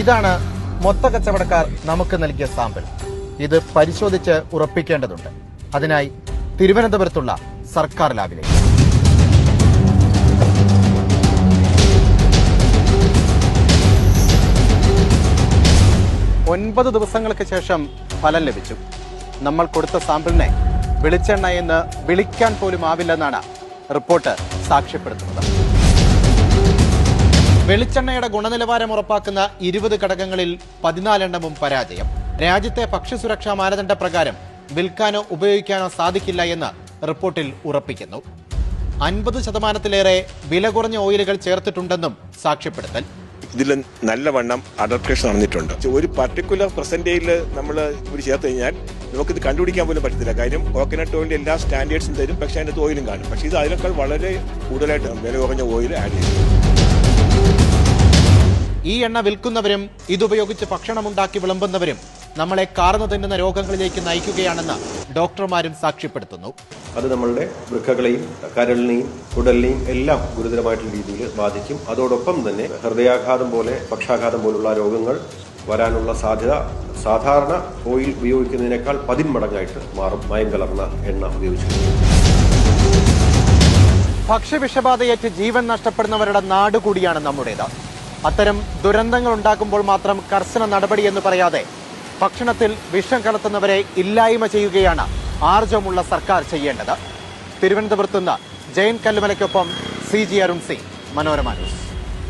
ഇതാണ് മൊത്ത കച്ചവടക്കാർ നമുക്ക് നൽകിയ സാമ്പിൾ. ഇത് പരിശോധിച്ച് ഉറപ്പിക്കേണ്ടതുണ്ട്. അതിനായി തിരുവനന്തപുരത്തുള്ള സർക്കാർ ലാബിലേക്ക് ഒൻപത് ദിവസങ്ങൾക്ക് ശേഷം ഫലം ലഭിച്ചു. നമ്മൾ കൊടുത്ത സാമ്പിളിനെ വെളിച്ചെണ്ണ എന്ന് വിളിക്കാൻ പോലും ആവില്ലെന്നാണ് റിപ്പോർട്ട് സാക്ഷ്യപ്പെടുത്തുന്നത്. വെളിച്ചെണ്ണയുടെ ഗുണനിലവാരം ഉറപ്പാക്കുന്ന ഇരുപത് ഘടകങ്ങളിൽ പതിനാലെണ്ണവും പരാജയം. രാജ്യത്തെ ഭക്ഷ്യസുരക്ഷാ മാനദണ്ഡ പ്രകാരം വിൽക്കാനോ ഉപയോഗിക്കാനോ സാധിക്കില്ല എന്ന് റിപ്പോർട്ടിൽ ഉറപ്പിക്കുന്നു. അൻപത് ശതമാനത്തിലേറെ വില കുറഞ്ഞ ഓയിലുകൾ ചേർത്തിട്ടുണ്ടെന്നും സാക്ഷ്യപ്പെടുത്തൽ. ഇതിൽ നല്ലവണ്ണം അഡപ്റ്റേഷൻ നടന്നിട്ടുണ്ട്. ഒരു പർട്ടിക്കുലർ പെർസെന്റേജിൽ നമ്മൾ ഇവർ ചേർത്ത് കഴിഞ്ഞാൽ നമുക്കിത് കണ്ടുപിടിക്കാൻ പോലും പറ്റത്തില്ല. കാര്യം കോക്കനട്ട് ഓയിലിന്റെ എല്ലാ സ്റ്റാൻഡേർഡ്സും തരും പക്ഷേ അതിനകത്ത് ഓയിലും കാണും. പക്ഷേ ഇത് അതിനേക്കാൾ വളരെ കൂടുതലായിട്ട് വില കുറഞ്ഞ ഓയിൽ ആഡ് ചെയ്യും ഈ എണ്ണ വിൽക്കുന്നവരും ഇതുപയോഗിച്ച് ഭക്ഷണമുണ്ടാക്കി വിളമ്പുന്നവരും നമ്മളെ കാർന്നു തിന്നുന്ന രോഗങ്ങളിലേക്ക് നയിക്കുകയാണെന്ന് ഡോക്ടർമാരും സാക്ഷ്യപ്പെടുത്തുന്നു. അത് നമ്മളുടെ വൃക്കകളെയും കരളിനെയും കുടലിനെയും എല്ലാം ഗുരുതരമായിട്ടുള്ള രീതിയിൽ ബാധിക്കും. അതോടൊപ്പം തന്നെ ഹൃദയാഘാതം പോലെ പക്ഷാഘാതം പോലുള്ള രോഗങ്ങൾ വരാനുള്ള സാധ്യത സാധാരണ ഓയിൽ ഉപയോഗിക്കുന്നതിനേക്കാൾ പതിന്മടങ്ങായിട്ട് മാറും. മയം കലർന്ന എണ്ണ ഉപയോഗിച്ചു ഭക്ഷ്യവിഷബാധയേറ്റ് ജീവൻ നഷ്ടപ്പെടുന്നവരുടെ നാട് കൂടിയാണ് നമ്മുടേത്. അത്തരം ദുരന്തങ്ങൾ ഉണ്ടാക്കുമ്പോൾ മാത്രം കർശന നടപടി എന്ന് പറയാതെ ഭക്ഷണത്തിൽ വിഷം കലർത്തുന്നവരെ ഇല്ലായ്മ ചെയ്യുകയാണ് ആർജവമുള്ള സർക്കാർ ചെയ്യേണ്ടത്. തിരുവനന്തപുരത്ത് നിന്ന് Jayan കല്ലുമലയ്ക്കൊപ്പം C G Arun Singh Manorama news.